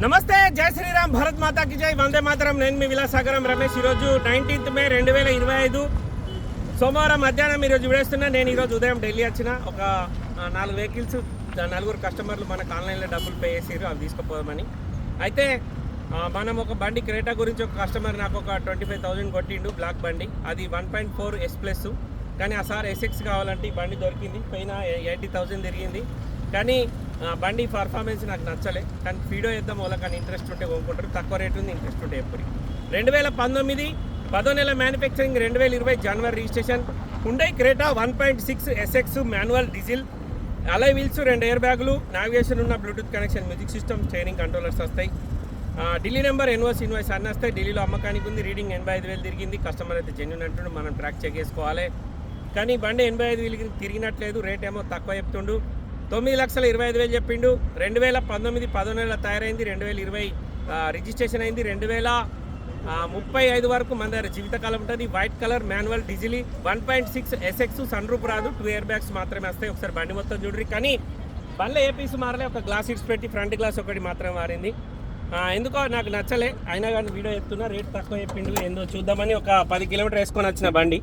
నమస్తే జై శ్రీరామ్ భారత్ మాతాకి జై. వందే మాతరం. నేను మీ విలాసాగరం రమేష్. ఈరోజు నైన్టీన్త్ మే రెండు వేల ఇరవై ఐదు సోమవారం మధ్యాహ్నం ఈరోజు విడేస్తున్నా. నేను ఈరోజు ఉదయం ఢిల్లీ వచ్చిన. ఒక నాలుగు వెహికల్స్ నలుగురు కస్టమర్లు మనకు ఆన్లైన్లో డబ్బులు పే చేసారు అవి తీసుకుపోదామని. అయితే మనం ఒక బండి క్రేటా గురించి ఒక కస్టమర్ నాకు ఒక ట్వంటీ ఫైవ్ థౌసండ్ కొట్టిండు బ్లాక్ బండి. అది one point four S plus కానీ ఆ సార్ ఎస్ఎక్స్ కావాలంటే ఈ బండి దొరికింది. పైన ఎయిటీ థౌసండ్ తిరిగింది. కానీ బండి పర్ఫార్మెన్స్ నాకు నచ్చలే. కానీ ఫీడో వేద్దాం వాళ్ళ కానీ ఇంట్రెస్ట్ ఉంటే కొనుక్కుంటారు. తక్కువ రేట్ ఉంది ఇంట్రెస్ట్ ఉంటే ఎప్పుడు రెండు వేల పంతొమ్మిది పదో నెల మ్యానుఫ్యాక్చరింగ్ రెండు వేల ఇరవై జనవరి registration Hyundai Creta one point six SX manual diesel alloy wheels రెండు ఎయిర్ బ్యాగులు నావిగేషన్ ఉన్న Bluetooth connection music system steering controllers వస్తాయి. ఢిల్లీ నెంబర్ ఎన్ఓస్ ఇన్వాయిస్ అన్నీ వస్తాయి. ఢిల్లీలో అమ్మకానికి ఉంది. రీడింగ్ ఎనభై ఐదు వేలు తిరిగింది. కస్టమర్ అయితే జెన్యున్ అంటుండు. మనం ట్రాక్ చెక్ చేసుకోవాలి. కానీ బండి ఎనభై ఐదు వేలు తిరిగినట్లేదు. రేట్ ఏమో తక్కువ చెప్తుండు. తొమ్మిది లక్షల ఇరవై ఐదు వేలు చెప్పిండు. రెండు వేల పంతొమ్మిది పదో నెల తయారైంది. రెండు వేల ఇరవై రిజిస్ట్రేషన్ అయింది. రెండు వేల ముప్పై ఐదు వరకు మన దగ్గర జీవితకాలం ఉంటుంది. White colour manual diesel one point six SX sunroof రాదు. టూ ఇయర్ బ్యాగ్స్ మాత్రమే వస్తాయి. ఒకసారి బండి మొత్తం చూడరు కానీ బండ్లో ఏ పీస్ మారలే. ఒక గ్లాస్ ఇట్స్ పెట్టి ఫ్రంట్ గ్లాస్ ఒకటి మాత్రమే మారింది. ఎందుకో నాకు నచ్చలే. అయినా కానీ వీడియో చెప్తున్నా. రేట్ తక్కువ చెప్పిండు. ఏందో చూద్దామని ఒక పది కిలోమీటర్ వేసుకొని వచ్చిన బండి.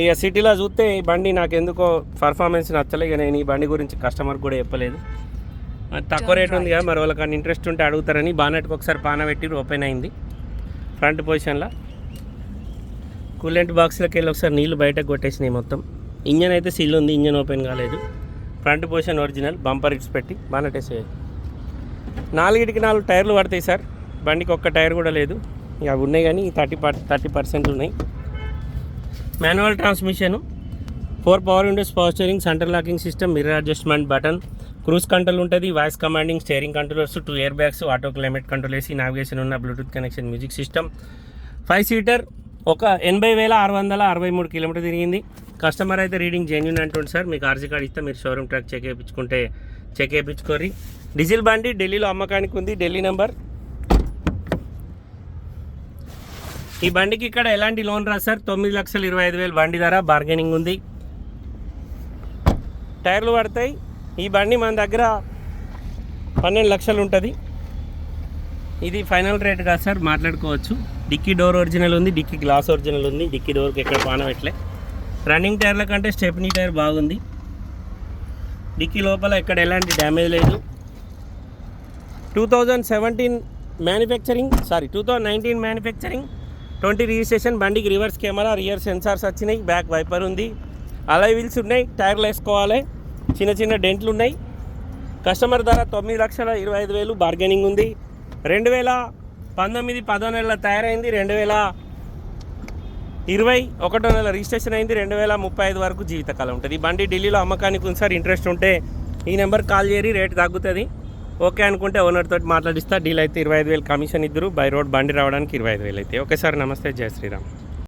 ఇక సిటీలో చూస్తే ఈ బండి నాకు ఎందుకో పర్ఫార్మెన్స్ నచ్చలే ఇక నేను ఈ బండి గురించి కస్టమర్ కూడా చెప్పలేదు. అది తక్కువ రేట్ ఉంది కదా మరి వాళ్ళకి ఇంట్రెస్ట్ ఉంటే అడుగుతారని బానెట్కి ఒకసారి పాన పెట్టి ఓపెన్ అయింది. ఫ్రంట్ పొజిషన్లో కూలెంట్ బాక్స్లోకి వెళ్ళి ఒకసారి నీళ్ళు బయటకు కొట్టేసినాయి మొత్తం. ఇంజన్ అయితే సీల్ ఉంది ఇంజన్ ఓపెన్ కాలేదు. ఫ్రంట్ పొజిషన్ ఒరిజినల్ బంపర్ ఇట్స్ పెట్టి బానెట్ వేసేది నాలుగిటికి నాలుగు టైర్లు పడతాయి సార్. బండికి ఒక్క టైర్ కూడా లేదు. ఇక అవి ఉన్నాయి కానీ థర్టీ పర్ థర్టీ పర్సెంట్ ఉన్నాయి. Manual transmission four power windows power steering central locking system mirror adjustment button cruise control ఉంటుంది voice commanding steering controllers two air bags auto climate control AC navigation ఉన్న Bluetooth connection music system. Five seater ఒక ఎనభై వేల ఆరు వందల అరవై మూడు kilometre తిరిగింది. కస్టమర్ అయితే రీడింగ్ జెన్యున్ అంటుంది సార్ మీకు ఆర్సీ కార్డ్ ఇస్తే మీరు షోరూమ్ ట్రాక్ చెక్ చేయించుకుంటే చెక్ చేయించుకోరి డీజిల్ బండి ఢిల్లీలో అమ్మకానికి ఉంది. ఢిల్లీ నెంబర్ ఈ బండికి ఇక్కడ ఎలాంటి లోన్ రాదు సార్? తొమ్మిది లక్షల ఇరవై ఐదు వేలు బండి ధర బార్గెనింగ్ ఉంది. టైర్లు పడతాయి. ఈ బండి మన దగ్గర పన్నెండు లక్షలు ఉంటుంది. ఇది ఫైనల్ రేట్ కాదు సార్ మాట్లాడుకోవచ్చు. డిక్కీ డోర్ ఒరిజినల్ ఉంది డిక్కీ గ్లాస్ ఒరిజినల్ ఉంది. డిక్కీ డోర్కి ఎక్కడ పాన రన్నింగ్ టైర్ల కంటే స్టెప్నీ టైర్ బాగుంది. డిక్కీ లోపల ఎక్కడ ఎలాంటి డ్యామేజ్ లేదు. Two thousand seventeen manufacturing sorry two thousand nineteen manufacturing twenty registration బండికి రివర్స్ కెమెరా రియర్ సెన్సార్స్ వచ్చినాయి బ్యాక్ వైపర్ ఉంది. అలై వీల్స్ ఉన్నాయి టైర్లు వేసుకోవాలి. చిన్న చిన్న డెంట్లు ఉన్నాయి. కస్టమర్ ధర తొమ్మిది లక్షల ఇరవై ఐదు వేలు బార్గెనింగ్ ఉంది. రెండు వేల పంతొమ్మిది పదో నెలల తయారైంది రెండు వేల ఇరవై ఒకటో నెల రిజిస్ట్రేషన్ అయింది రెండు వేల ముప్పై ఐదు వరకు జీవితకాలం ఉంటుంది. ఈ బండి ఢిల్లీలో అమ్మకానికి ఉంది సార్ ఇంట్రెస్ట్ ఉంటే ఈ నెంబర్ కాల్ చేయరి రేట్ తగ్గుతుంది. ఓకే అనుకుంటే ఓనర్ తోటి మాట్లాడిస్తా. డీల్ అయితే ఇరవై ఐదు వేలు కమిషన్ ఇద్దరు. బై రోడ్ బండి రావడానికి ఇరవై ఐదు వేలు అయితే. ఓకే సార్ నమస్తే. జై శ్రీరామ్.